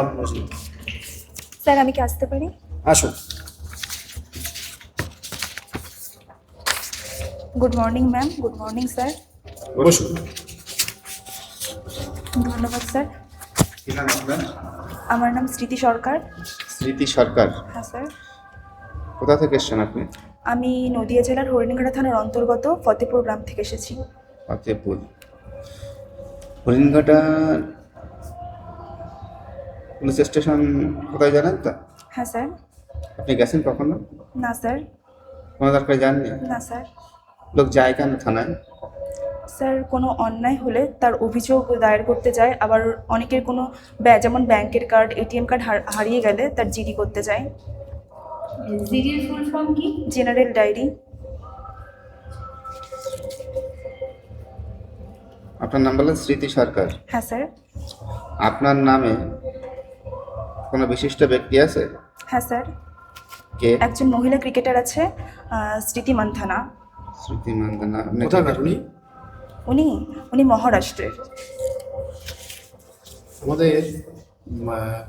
আমার প্রশ্ন স্যার আমি কি আসতে পারি? আসুন। Good morning ma'am good morning sir বসুন। ধন্যবাদ স্যার কি নাম আপনার? আমার নাম স্মৃতি সরকার। স্মৃতি সরকার। হ্যাঁ স্যার কোথা থেকে এসছেন আপনি? আমি নদিয়া জেলার হরিণঘাটা থানার অন্তর্গত ফতেপুর গ্রাম থেকে এসেছি। ফতেপুর। হরিণঘাটা পুলিশ স্টেশন কোথায় জানেন তো? হ্যাঁ স্যার। আপনি গেছেন কখনো? না স্যার। কোনো দরকার জাননি? না স্যার। লোক যায় কেন থানায়? স্যার কোনো অন্যায় হলে তার অভিযোগ দায়ের করতে যায়। আবার অনেকের কোনো ব্যা- যেমন ব্যাংকের কার্ড এটিএম কার্ড হারিয়ে গেলে তার জিডি করতে যায়। জিডির ফুল ফর্ম কি? General diary. আপনার নাম বললেন স্মৃতি সরকার। হ্যাঁ স্যার। আপনার নামে কোনো বিশিষ্ট ব্যক্তি আছে? হ্যাঁ স্যার। কে? একজন মহিলা ক্রিকেটার আছে স্মৃতি মান্থানা। স্মৃতি আপনি কোথাকার উনি? উনি উনি মহারাষ্ট্রের। আমাদের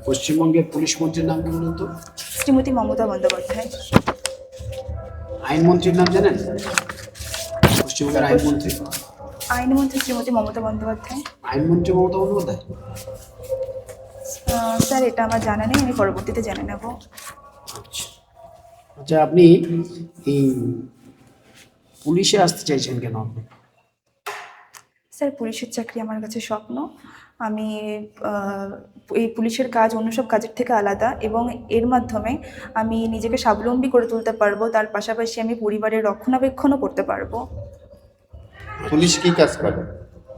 পশ্চিমবঙ্গের পুলিশ মন্ত্রীর নাম কি বলুন তো? শ্রীমতী মমতা বন্দ্যোপাধ্যায়। আইনমন্ত্রীর নাম জানেন? পশ্চিমবঙ্গের আইনমন্ত্রী। আইনমন্ত্রী শ্রীমতী মমতা বন্দ্যোপাধ্যায়। আইনমন্ত্রী মমতা বন্দ্যোপাধ্যায়? স্যার এটা আমার জানা নেই আমি পরবর্তীতে জেনে নেব। আচ্ছা। আচ্ছা আপনি এই পুলিশে আসতে চাইছেন কেন? আপনি স্যার পুলিশের চাকরি আমার কাছে স্বপ্ন। আমি এই পুলিশের কাজ অন্য সব কাজের থেকে আলাদা এবং এর মাধ্যমে আমি নিজেকে স্বাবলম্বী করে তুলতে পারব তার পাশাপাশি আমি পরিবারের রক্ষণাবেক্ষণও করতে পারব। পুলিশ কি কাজ করে?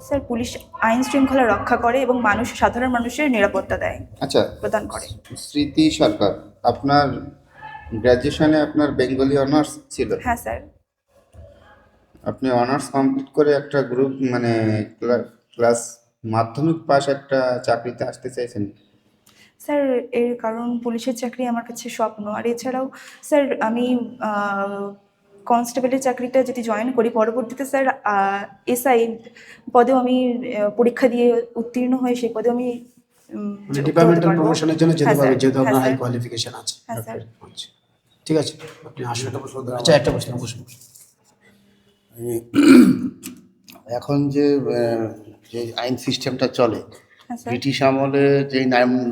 স্যার পুলিশ আইন শৃঙ্খলা রক্ষা করে এবং মানুষ সাধারণ মানুষের নিরাপত্তা দেয়। আচ্ছা প্রদান করে। স্মৃতি সরকার আপনার গ্র্যাজুয়েশনে আপনার বেঙ্গলি অনার্স ছিল? হ্যাঁ স্যার। আপনি অনার্স কমপ্লিট করে একটা গ্রুপ মানে ক্লাস মাধ্যমিক পাস একটা চাকরিতে আসতে চাইছেন। স্যার এর কারণ পুলিশের চাকরি আমার কাছে স্বপ্ন। আর এছাড়াও স্যার আমি কনস্টেবলের চাকরিটা যদি জয়েন করি পরবর্তীতে স্যার এসআই পদেও আমি আহ, পরীক্ষা দিয়ে উত্তীর্ণ হয়ে সেই পদেও আমি উম, মানে ডিপার্টমেন্টাল প্রমোশনের জন্য যেতে হ্যাঁ, পারবেন স্যার। যেহেতু হ্যাঁ, আপনার হাই কোয়ালিফিকেশন আছে। হ্যাঁ, ঠিক আছে আপনি আসুন। আচ্ছা একটা প্রশ্ন বসুন। এখন যে যে আইন সিস্টেমটা চলে হ্যাঁ ব্রিটিশ আমলে যে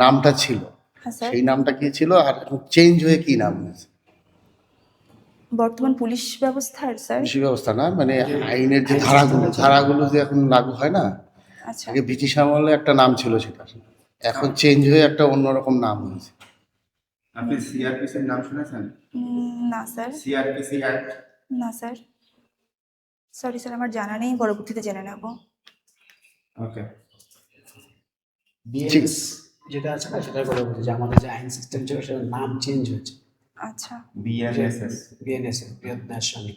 নামটা ছিল হ্যাঁ স্যার সেই নামটা কি ছিল? আর চেঞ্জ হয়ে কি নাম হয়েছে? বর্তমান পুলিশ ব্যবস্থার স্যার? কৃষি ব্যবস্থা না মানে আইনের যে ধারাগুলো ধারাগুলো যে এখন লাগু হয় না আচ্ছা। আগে ব্রিটিশ আমলে একটা নাম ছিল সেটা। এখন চেঞ্জ হয়ে একটা অন্যরকম নাম হয়েছে। আপনি সিআরপিসির নাম শুনেছেন? না স্যার। সিআরপিসি অ্যাক্ট না স্যার। সরি স্যার আমার জানা নেই পরবর্তীতে জেনে নেব। ওকে বিএনএস যেটা আছে না সেটা করে বলছে যে আমাদের যে আইন সিস্টেম ছিল সেটার নাম চেঞ্জ হয়েছে। আচ্ছা। বিএনএসএস বিএনএস বৃহৎ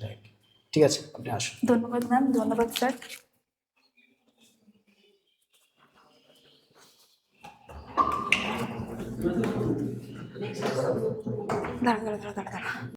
আর কি। ঠিক আছে আপনি আসুন। ধন্যবাদ ম্যাম ধন্যবাদ স্যার। দাঁড়া দাঁড়া দাঁড়া দাঁড়া দাঁড়া